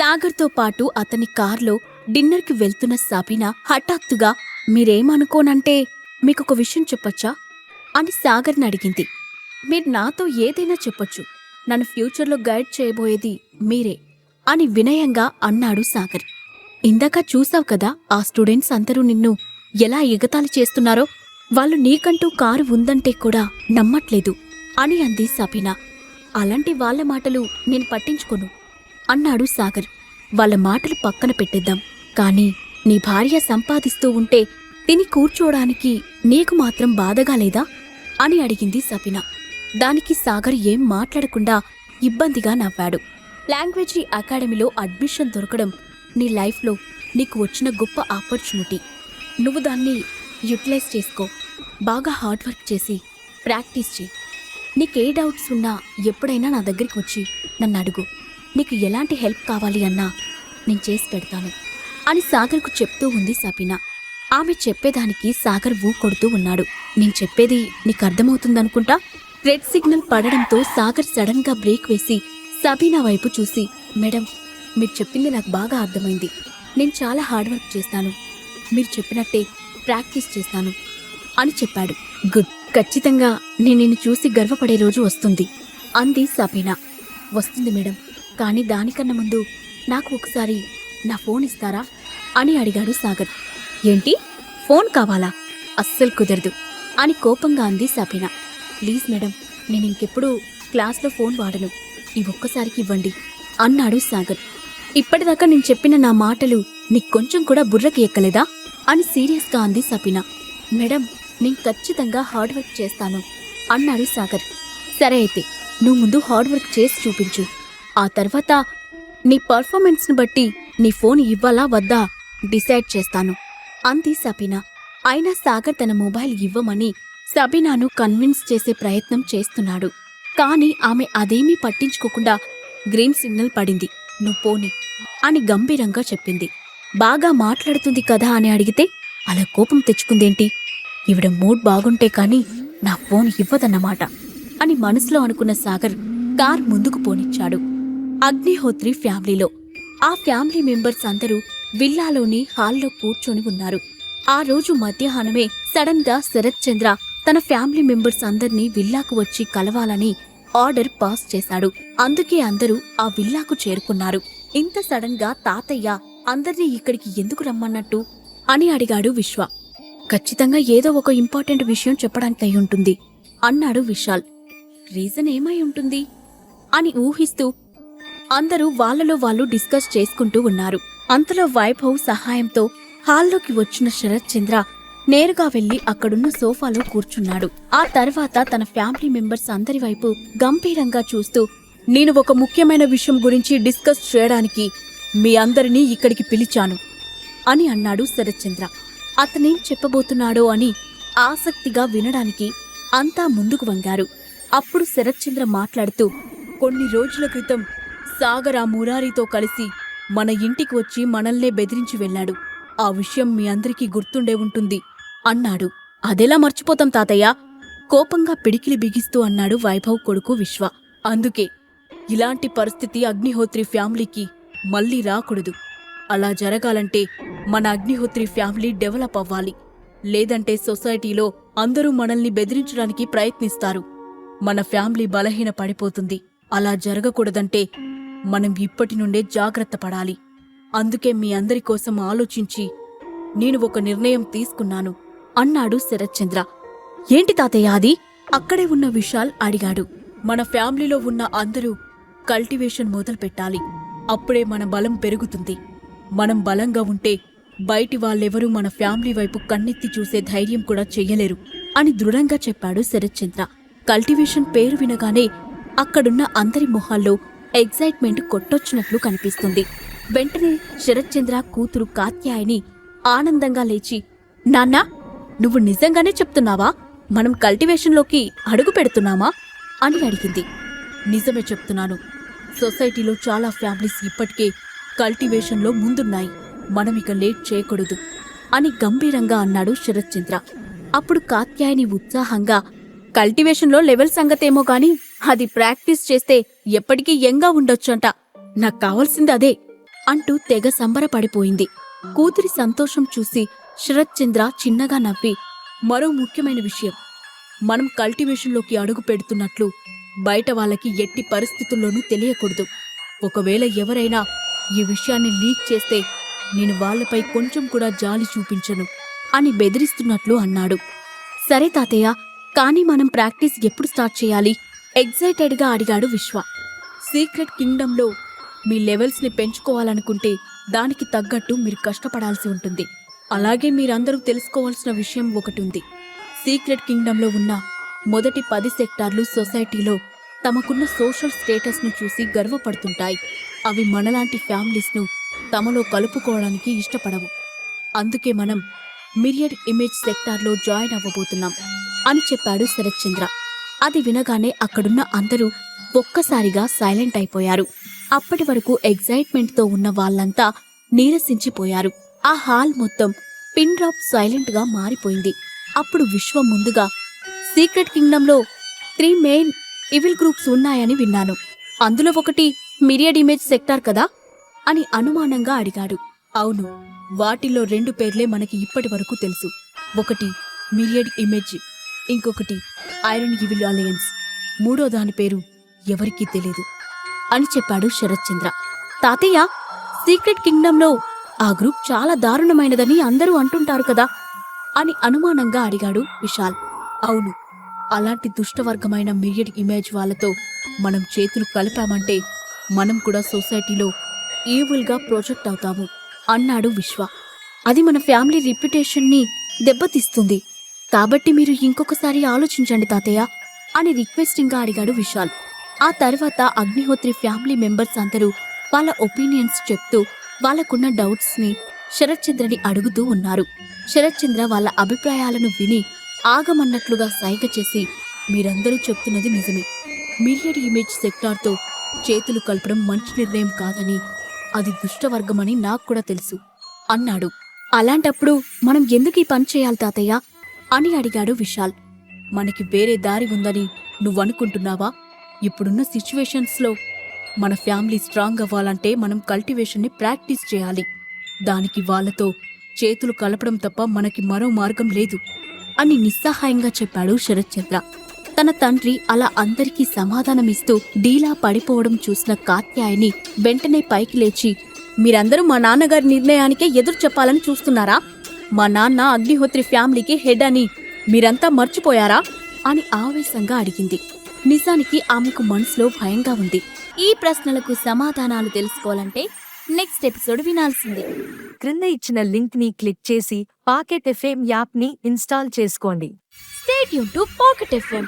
సాగర్తో పాటు అతని కార్లో డిన్నర్కి వెళ్తున్న సబీనా హఠాత్తుగా మీరేమనుకోనంటే మీకొక విషయం చెప్పొచ్చా? అని సాగర్ని అడిగింది. మీరు నాతో ఏదైనా చెప్పొచ్చు. నన్ను ఫ్యూచర్లో గైడ్ చేయబోయేది మీరే అని వినయంగా అన్నాడు సాగర్. ఇందాక చూసావు కదా ఆ స్టూడెంట్స్ అందరూ నిన్ను ఎలా ఎగతాళి చేస్తున్నారో? వాళ్ళు నీకంటూ కారు ఉందంటే కూడా నమ్మట్లేదు అని అంది సబీనా. అలాంటి వాళ్ళ మాటలు నేను పట్టించుకోను. అన్నాడు సాగర్. వాళ్ళ మాటలు పక్కన పెట్టేద్దాం. కానీ నీ భార్య సంపాదిస్తూ ఉంటే తిని కూర్చోడానికి నీకు మాత్రం బాధగా లేదా? అని అడిగింది సబినా. దానికి సాగర్ ఏం మాట్లాడకుండా ఇబ్బందిగా నవ్వాడు. లాంగ్వేజీ అకాడమీలో అడ్మిషన్ దొరకడం నీ లైఫ్లో నీకు వచ్చిన గొప్ప ఆపర్చునిటీ. నువ్వు దాన్ని యూటిలైజ్ చేసుకో. బాగా హార్డ్ వర్క్ చేసి ప్రాక్టీస్ చేయి. నీకే డౌట్స్ ఉన్నా ఎప్పుడైనా నా దగ్గరికి వచ్చి నన్ను అడుగు. నీకు ఎలాంటి హెల్ప్ కావాలి అన్నా నేను చేసి పెడతాను అని సాగర్కు చెప్తూ ఉంది సబీనా. ఆమె చెప్పేదానికి సాగర్ ఊ కొడుతూ ఉన్నాడు. నేను చెప్పేది నీకు అర్థమవుతుందనుకుంటా? రెడ్ సిగ్నల్ పడడంతో సాగర్ సడన్గా బ్రేక్ వేసి సబీనా వైపు చూసి మేడం మీరు చెప్పింది నాకు బాగా అర్థమైంది. నేను చాలా హార్డ్ వర్క్ చేస్తాను. మీరు చెప్పినట్టే ప్రాక్టీస్ చేస్తాను అని చెప్పాడు. గుడ్. ఖచ్చితంగా నేను నిన్ను చూసి గర్వపడే రోజు వస్తుంది అంది సబీనా. వస్తుంది మేడం. కానీ దానికన్నా ముందు నాకు ఒకసారి నా ఫోన్ ఇస్తారా అని అడిగాడు సాగర్. ఏంటి? ఫోన్ కావాలా? అస్సలు కుదరదు అని కోపంగా అంది సబీనా. ప్లీజ్ మేడం నేను ఇంకెప్పుడు క్లాస్లో ఫోన్ వాడను. ఈ ఒక్కసారికి ఇవ్వండి అన్నాడు సాగర్. ఇప్పటిదాకా నేను చెప్పిన నా మాటలు నీకు కొంచెం కూడా బుర్రకి ఎక్కలేదా అని సీరియస్గా అంది సబీనా. మేడం నేను ఖచ్చితంగా హార్డ్ వర్క్ చేస్తాను అన్నాడు సాగర్. సరే అయితే నువ్వు ముందు హార్డ్ వర్క్ చేసి చూపించు. ఆ తర్వాత నీ పర్ఫార్మెన్స్ని బట్టి నీ ఫోన్ ఇవ్వాలా వద్దా డిసైడ్ చేస్తాను. అంది సబీనా. అయినా సాగర్ తన మొబైల్ ఇవ్వమని సబీనాను కన్విన్స్ చేసే ప్రయత్నం చేస్తున్నాడు. కానీ ఆమె అదేమీ పట్టించుకోకుండా గ్రీన్ సిగ్నల్ పడింది. నువ్వు పోని అని గంభీరంగా చెప్పింది. బాగా మాట్లాడుతుంది కదా అని అడిగితే అలా కోపం తెచ్చుకుందేంటి? ఈవిడ మూడ్ బాగుంటే కానీ నా ఫోన్ ఇవ్వదన్నమాట అని మనసులో అనుకున్న సాగర్ కార్ ముందుకు పోనిచ్చాడు. అగ్నిహోత్రి ఫ్యామిలీలో. ఆ ఫ్యామిలీ మెంబర్స్ అందరూ విల్లాలోని హాల్లో కూర్చొని ఉన్నారు. ఆ రోజు మధ్యాహ్నమే సడన్గా శరత్ చంద్ర తన ఫ్యామిలీ మెంబర్స్ అందర్నీ విల్లాకు వచ్చి కలవాలని ఆర్డర్ పాస్ చేశాడు. అందుకే అందరూ ఆ విల్లాకు చేరుకున్నారు. ఇంత సడన్గా తాతయ్య అందర్నీ ఇక్కడికి ఎందుకు రమ్మన్నట్టు అని అడిగాడు విశ్వ. ఖచ్చితంగా ఏదో ఒక ఇంపార్టెంట్ విషయం చెప్పడానికి అయి ఉంటుంది అన్నాడు విశాల్. రీజన్ ఏమై ఉంటుంది? అని ఊహిస్తూ అందరూ వాళ్ళలో వాళ్ళు డిస్కస్ చేసుకుంటూ ఉన్నారు. అంతలో వైభవ్ సహాయంతో హాల్లోకి వచ్చిన శరత్ చంద్ర నేరుగా వెళ్ళి అక్కడున్న సోఫాలో కూర్చున్నాడు. ఆ తర్వాత తన ఫ్యామిలీ మెంబర్స్ అందరి వైపు గంభీరంగా చూస్తూ నేను ఒక ముఖ్యమైన విషయం గురించి డిస్కస్ చేయడానికి మీ అందరినీ ఇక్కడికి పిలిచాను అని అన్నాడు శరత్ చంద్ర. అతనేం చెప్పబోతున్నాడో అని ఆసక్తిగా వినడానికి అంతా ముందుకు వంగారు. అప్పుడు శరత్ చంద్ర మాట్లాడుతూ కొన్ని రోజుల క్రితం సాగర్ ఆ మురారితో కలిసి మన ఇంటికి వచ్చి మనల్నే బెదిరించి వెళ్ళాడు. ఆ విషయం మీ అందరికీ గుర్తుండే ఉంటుంది అన్నాడు. అదెలా మర్చిపోతాం తాతయ్య? కోపంగా పిడికిలి బిగిస్తూ అన్నాడు వైభవ్ కొడుకు విశ్వ. అందుకే ఇలాంటి పరిస్థితి అగ్నిహోత్రి ఫ్యామిలీకి మళ్ళీ రాకూడదు. అలా జరగాలంటే మన అగ్నిహోత్రి ఫ్యామిలీ డెవలప్ అవ్వాలి. లేదంటే సొసైటీలో అందరూ మనల్ని బెదిరించడానికి ప్రయత్నిస్తారు. మన ఫ్యామిలీ బలహీన పడిపోతుంది అలా జరగకూడదంటే మనం ఇప్పటి నుండే జాగ్రత్త పడాలి. అందుకే మీ అందరి కోసం ఆలోచించి నేను ఒక నిర్ణయం తీసుకున్నాను అన్నాడు శరత్చంద్ర. ఏంటి తాతయ్య అది? అక్కడే ఉన్న విశాల్ అడిగాడు. మన ఫ్యామిలీలో ఉన్న అందరూ కల్టివేషన్ మొదలు పెట్టాలి. అప్పుడే మన బలం పెరుగుతుంది. మనం బలంగా ఉంటే బయటి వాళ్ళెవరూ మన ఫ్యామిలీ వైపు కన్నెత్తి చూసే ధైర్యం కూడా చెయ్యలేరు అని దృఢంగా చెప్పాడు శరత్చంద్ర. కల్టివేషన్ పేరు వినగానే అక్కడున్న అందరి మొహాల్లో ఎగ్జైట్మెంట్ కొట్టొచ్చినట్లు కనిపిస్తుంది. వెంటనే శరత్చంద్ర కూతురు కాత్యాయని ఆనందంగా లేచి నాన్నా నువ్వు నిజంగానే చెప్తున్నావా? మనం కల్టివేషన్లోకి అడుగు పెడుతున్నామా? అని అడిగింది. నిజమే చెప్తున్నాను. సొసైటీలో చాలా ఫ్యామిలీస్ ఇప్పటికే కల్టివేషన్లో ముందున్నాయి. మనం ఇక లేట్ చేయకూడదు అని గంభీరంగా అన్నాడు శరత్చంద్ర. అప్పుడు కాత్యాయని ఉత్సాహంగా కల్టివేషన్లో లెవెల్ సంగతేమో గాని అది ప్రాక్టీస్ చేస్తే ఎప్పటికీ యంగా ఉండొచ్చంట. నాకు కావాల్సింది అదే అంటూ తెగ సంబరపడిపోయింది. కూతురి సంతోషం చూసి శరత్చంద్ర చిన్నగా నవ్వి మరో ముఖ్యమైన విషయం. మనం కల్టివేషన్లోకి అడుగు పెడుతున్నట్లు బయట వాళ్ళకి ఎట్టి పరిస్థితుల్లోనూ తెలియకూడదు. ఒకవేళ ఎవరైనా ఈ విషయాన్ని లీక్ చేస్తే నేను వాళ్ళపై కొంచెం కూడా జాలి చూపించను అని బెదిరిస్తున్నట్లు అన్నాడు. సరే తాతయ్య కానీ మనం ప్రాక్టీస్ ఎప్పుడు స్టార్ట్ చేయాలి? ఎగ్జైటెడ్గా అడిగాడు విశ్వ. సీక్రెట్ కింగ్డంలో మీ లెవెల్స్ని పెంచుకోవాలనుకుంటే దానికి తగ్గట్టు మీరు కష్టపడాల్సి ఉంటుంది. అలాగే మీరందరూ తెలుసుకోవాల్సిన విషయం ఒకటి ఉంది. సీక్రెట్ కింగ్డంలో ఉన్న మొదటి పది సెక్టార్లు సొసైటీలో తమకున్న సోషల్ స్టేటస్ను చూసి గర్వపడుతుంటాయి. అవి మనలాంటి ఫ్యామిలీస్ను తమలో కలుపుకోవడానికి ఇష్టపడవు. అందుకే మనం మిరియడ్ ఇమేజ్ సెక్టార్లో జాయిన్ అవ్వబోతున్నాం అని చెప్పాడు శరత్చంద్ర. అది వినగానే అక్కడున్న అందరూ ఒక్కసారిగా సైలెంట్ అయిపోయారు. అప్పటి వరకు ఎగ్జైట్మెంట్తో ఉన్న వాళ్ళంతా నీరసించిపోయారు. ఆ హాల్ మొత్తం పిన్ డ్రాప్ సైలెంట్గా మారిపోయింది. అప్పుడు విశ్వం ముందుగా సీక్రెట్ కింగ్డంలో త్రీ మెయిన్ ఇవిల్ గ్రూప్స్ ఉన్నాయని విన్నాను. అందులో ఒకటి మిరియడ్ ఇమేజ్ సెక్టార్ కదా? అని అనుమానంగా అడిగాడు. అవును వాటిల్లో రెండు పేర్లే మనకి ఇప్పటి వరకు తెలుసు. ఒకటి మిరియడ్ ఇమేజ్ ఇంకొకటి ఐరన్ ఇవిల్ అలయన్స్. మూడో దాని పేరు ఎవరికీ తెలియదు అని చెప్పాడు శరత్చంద్ర తాతయ్య సీక్రెట్ కింగ్డంలో ఆ గ్రూప్ చాలా దారుణమైనదని అందరూ అంటుంటారు కదా అని అనుమానంగా అడిగాడు విశాల్. అవును అలాంటి దుష్టవర్గమైన మిరియడ్ ఇమేజ్ వాళ్ళతో మనం చేతులు కలిపామంటే మనం కూడా సొసైటీలో ఈవుల్గా ప్రొజెక్ట్ అవుతాము అన్నాడు విశ్వ. అది మన ఫ్యామిలీ రిప్యుటేషన్ని దెబ్బతీస్తుంది. కాబట్టి మీరు ఇంకొకసారి ఆలోచించండి తాతయ్య అని రిక్వెస్టింగ్గా అడిగాడు విశాల్. ఆ తర్వాత అగ్నిహోత్రి ఫ్యామిలీ మెంబర్స్ అందరూ వాళ్ళ ఒపీనియన్స్ చెప్తూ వాళ్ళకున్న డౌట్స్ని శరత్చంద్రని అడుగుతూ ఉన్నారు. శరత్చంద్ర వాళ్ళ అభిప్రాయాలను విని ఆగమన్నట్లుగా సైగ చేసి మీరందరూ చెప్తున్నది నిజమే. మిరియడ్ ఇమేజ్ సెక్టార్తో చేతులు కలపడం మంచి నిర్ణయం కాదని అది దుష్టవర్గమని నాకు కూడా తెలుసు అన్నాడు. అలాంటప్పుడు మనం ఎందుకు ఈ పని చేయాలి తాతయ్య? అని అడిగాడు విశాల్. మనకి వేరే దారి ఉందని నువ్వనుకుంటున్నావా? ఇప్పుడున్న సిచ్యువేషన్స్లో మన ఫ్యామిలీ స్ట్రాంగ్ అవ్వాలంటే మనం కల్టివేషన్ని ప్రాక్టీస్ చేయాలి. దానికి వాళ్ళతో చేతులు కలపడం తప్ప మనకి మరో మార్గం లేదు అని నిస్సహాయంగా చెప్పాడు శరత్చంద్ర. తన తండ్రి అలా అందరికీ సమాధానమిస్తూ డీలా పడిపోవడం చూసిన కాత్యాయని వెంటనే పైకి లేచి మీరందరూ మా నాన్నగారి నిర్ణయానికే ఎదురు చెప్పాలని చూస్తున్నారా? మా నాన్న అగ్నిహోత్రి ఫ్యామిలీకి హెడ్ అని మీరంతా మర్చిపోయారా? అని ఆవేశంగా అడిగింది. నిజానికి ఆమెకు మనసులో భయంగా ఉంది. ఈ ప్రశ్నలకు సమాధానాలు తెలుసుకోవాలంటే నెక్స్ట్ ఎపిసోడ్ వినాల్సిందే. క్రింద ఇచ్చిన లింక్ని క్లిక్ చేసి పాకెట్ ఎఫ్ఎం యాప్ని ఇన్స్టాల్ చేసుకోండి. స్టేట్ యూన్ టు పాకెట్ ఎఫ్ఎం.